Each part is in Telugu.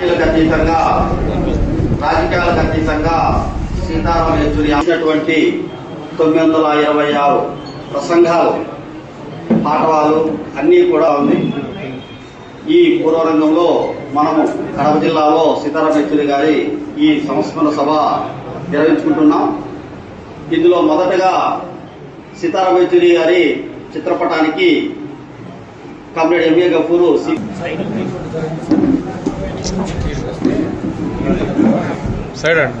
రాజకీయాలకు అతీతంగా రాజకీయాలకు అతీతంగా సీతారాం యేచూరి చేసినటువంటి తొమ్మిది వందల ఇరవై ఆరు ప్రసంగాలు పాఠవాలు అన్నీ కూడా ఉంది. ఈ పూర్వరంగంలో మనము కడప జిల్లాలో సీతారాం యేచూరి గారి ఈ సంస్మరణ సభ నిర్వహించుకుంటున్నాం. ఇందులో మొదటగా సితారా మైథురి గారి చిత్రపటానికి కామ్రేడ్ ఎంఏ గఫూరు సైడ్ అండి.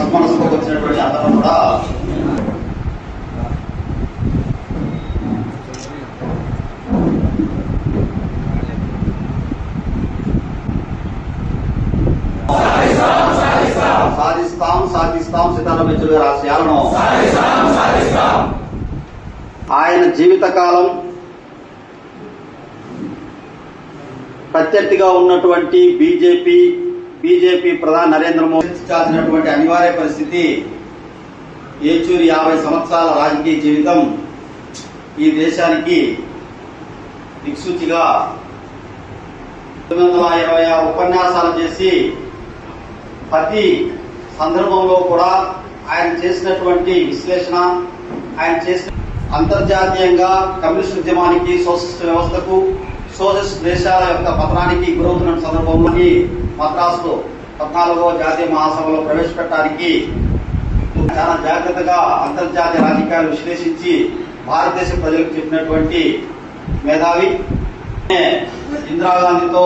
సత్మనసుకు వచ్చినటువంటి అందరం కూడా సాధిస్తాం సాధిస్తాం సీతారాం యేచూరి గారి ఆశయాలను. ఆయన జీవితకాలం ప్రత్యర్థిగా ఉన్నటువంటి బీజేపీ బీజేపీ ప్రధాని నరేంద్ర మోదీ చేసినటువంటి అనివార్య పరిస్థితి ఏచూరి యాభై సంవత్సరాల రాజకీయ జీవితం ఈ దేశానికి దిక్సూచిగా తొమ్మిది వందల ఇరవై ఆరు ఉపన్యాసాలు చేసి ప్రతి సందర్భంలో కూడా ఆయన చేసినటువంటి విశ్లేషణ ఆయన చేసిన అంతర్జాతీయంగా కమ్యూనిస్ట్ ఉద్యమానికి సోషలిస్ట్ వ్యవస్థకు సోషలిస్ట్ దేశాల యొక్క పతనానికి గురవుతున్న సందర్భంలోని మద్రాసులో పద్నాలుగో జాతీయ మహాసభలో ప్రవేశపెట్టడానికి చాలా జాగ్రత్తగా అంతర్జాతీయ రాజకీయాలు విశ్లేషించి భారతదేశ ప్రజలకు చెప్పినటువంటి మేధావి ఇందిరాగాంధీతో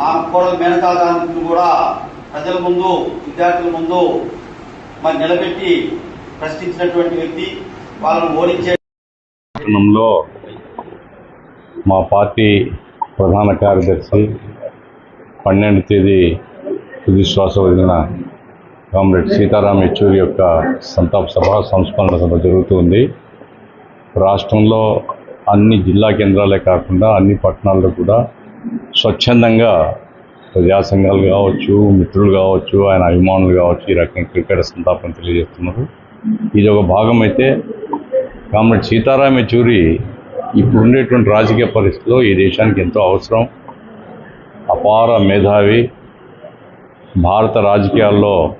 ఆ కోడలు మేనకా గాంధీని కూడా ప్రజల ముందు విద్యార్థుల ముందు మరి నిలబెట్టి ప్రశ్నించినటువంటి వ్యక్తి. వాళ్ళను ఓడించే మా పార్టీ ప్రధాన కార్యదర్శి పన్నెండు తేదీ తుది శ్వాస వదిలిన కామ్రేడ్ సీతారాం యెచూరి యొక్క సంతాప సభ సంస్మరణ సభ జరుగుతుంది రాష్ట్రంలో అన్ని జిల్లా కేంద్రాలే కాకుండా అన్ని పట్టణాల్లో కూడా స్వచ్ఛందంగా ప్రజా సంఘాలు కావచ్చు మిత్రులు కావచ్చు ఆయన అభిమానులు కావచ్చు ఈ రకంగా క్రికెట్ సంతాపం తెలియజేస్తున్నారు. ఇది ఒక భాగం అయితే కామ్రేడ్ సీతారాం యెచూరి ఇప్పుడు ఉండేటువంటి రాజకీయ పరిస్థితిలో ఈ దేశానికి ఎంతో అవసరం. అపార మేధావి. భారత రాజకీయాల్లో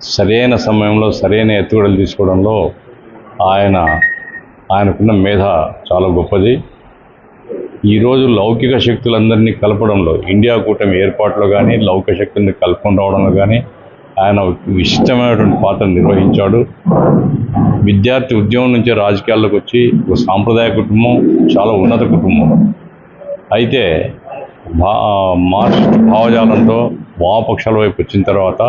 సరైన సమయంలో సరైన ఎత్తుగడలు తీసుకోవడంలో ఆయన ఆయనకున్న మేధ చాలా గొప్పది. ఈరోజు లౌకిక శక్తులందరినీ కలపడంలో ఇండియా కూటమి ఏర్పాటులో కానీ లౌకిక శక్తుల్ని కలుపుకొని రావడంలో కానీ ఆయన విశిష్టమైనటువంటి పాత్ర నిర్వహించాడు. విద్యార్థి ఉద్యమం నుంచి రాజకీయాల్లోకి వచ్చి ఒక సాంప్రదాయ కుటుంబం చాలా ఉన్నత కుటుంబం. అయితే భా మార్క్సిస్ట్ భావజాలంతో వామపక్షాల వైపు వచ్చిన తర్వాత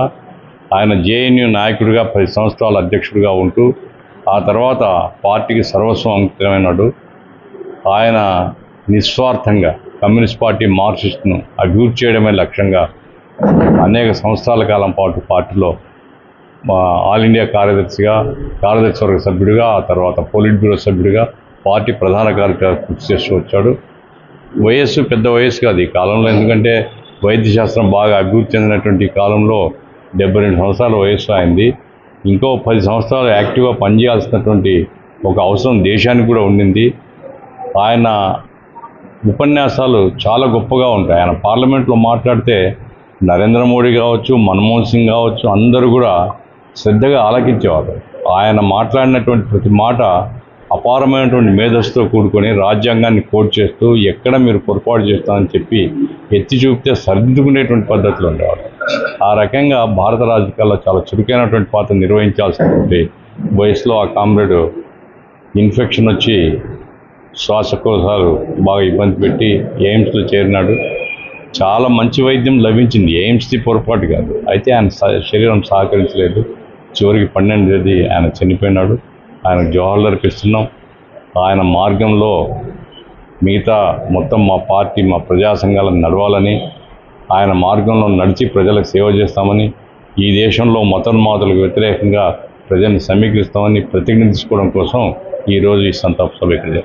ఆయన జేఎన్యూ నాయకుడిగా పది సంవత్సరాల అధ్యక్షుడిగా ఉంటూ ఆ తర్వాత పార్టీకి సర్వస్వం అంకితమైనాడు. ఆయన నిస్వార్థంగా కమ్యూనిస్ట్ పార్టీ మార్క్సిస్ట్ను అభివృద్ధి చేయడమే లక్ష్యంగా అనేక సంవత్సరాల కాలం పాటు పార్టీలో మా ఆల్ ఇండియా కార్యదర్శిగా కార్యదర్శి వర్గ సభ్యుడిగా ఆ తర్వాత పోలిట్ బ్యూరో సభ్యుడిగా పార్టీ ప్రధాన కార్యక్రమ కృషి చేస్తూ వచ్చాడు. వయస్సు పెద్ద వయస్సు కాదు ఈ కాలంలో ఎందుకంటే వైద్య శాస్త్రం బాగా అభివృద్ధి చెందినటువంటి కాలంలో డెబ్బై రెండు సంవత్సరాల వయస్సు అయింది. ఇంకో పది సంవత్సరాలు యాక్టివ్గా పనిచేయాల్సినటువంటి ఒక అవసరం దేశానికి కూడా ఉండింది. ఆయన ఉపన్యాసాలు చాలా గొప్పగా ఉంటాయి. ఆయన పార్లమెంట్లో మాట్లాడితే నరేంద్ర మోడీ కావచ్చు మన్మోహన్ సింగ్ కావచ్చు అందరూ కూడా శ్రద్ధగా ఆలకించేవారు. ఆయన మాట్లాడినటువంటి ప్రతి మాట అపారమైనటువంటి మేధస్సుతో కూడుకొని రాజ్యాంగాన్ని కోట్ చేస్తూ ఎక్కడ మీరు పొరపాటు చేస్తామని చెప్పి ఎత్తి చూపితే సర్దిద్దుకునేటువంటి పద్ధతులు ఉండేవారు. ఆ రకంగా భారత రాజకీయాల్లో చాలా చురుకైనటువంటి పాత్ర నిర్వహించాల్సినటువంటి వయసులో ఆ కామ్రేడ్ ఇన్ఫెక్షన్ వచ్చి శ్వాసకోశాలు బాగా ఇబ్బంది పెట్టి ఎయిమ్స్లో చేరినాడు. చాలా మంచి వైద్యం లభించింది. ఎయిమ్స్ది పొరపాటు కాదు. అయితే ఆయన స- శరీరం సహకరించలేదు. చివరికి పన్నెండు తేదీ ఆయన చనిపోయినాడు. ఆయన జవహర్లు ఇస్తున్నాం. ఆయన మార్గంలో మిగతా మొత్తం మా పార్టీ మా ప్రజా సంఘాలను నడవాలని ఆయన మార్గంలో నడిచి ప్రజలకు సేవ చేస్తామని ఈ దేశంలో మతోన్మాదులకు వ్యతిరేకంగా ప్రజల్ని సమీకరిస్తామని ప్రతిజ్ఞ తీసుకోవడం కోసం ఈరోజు ఈ సంతాప సభ ఇక్కడ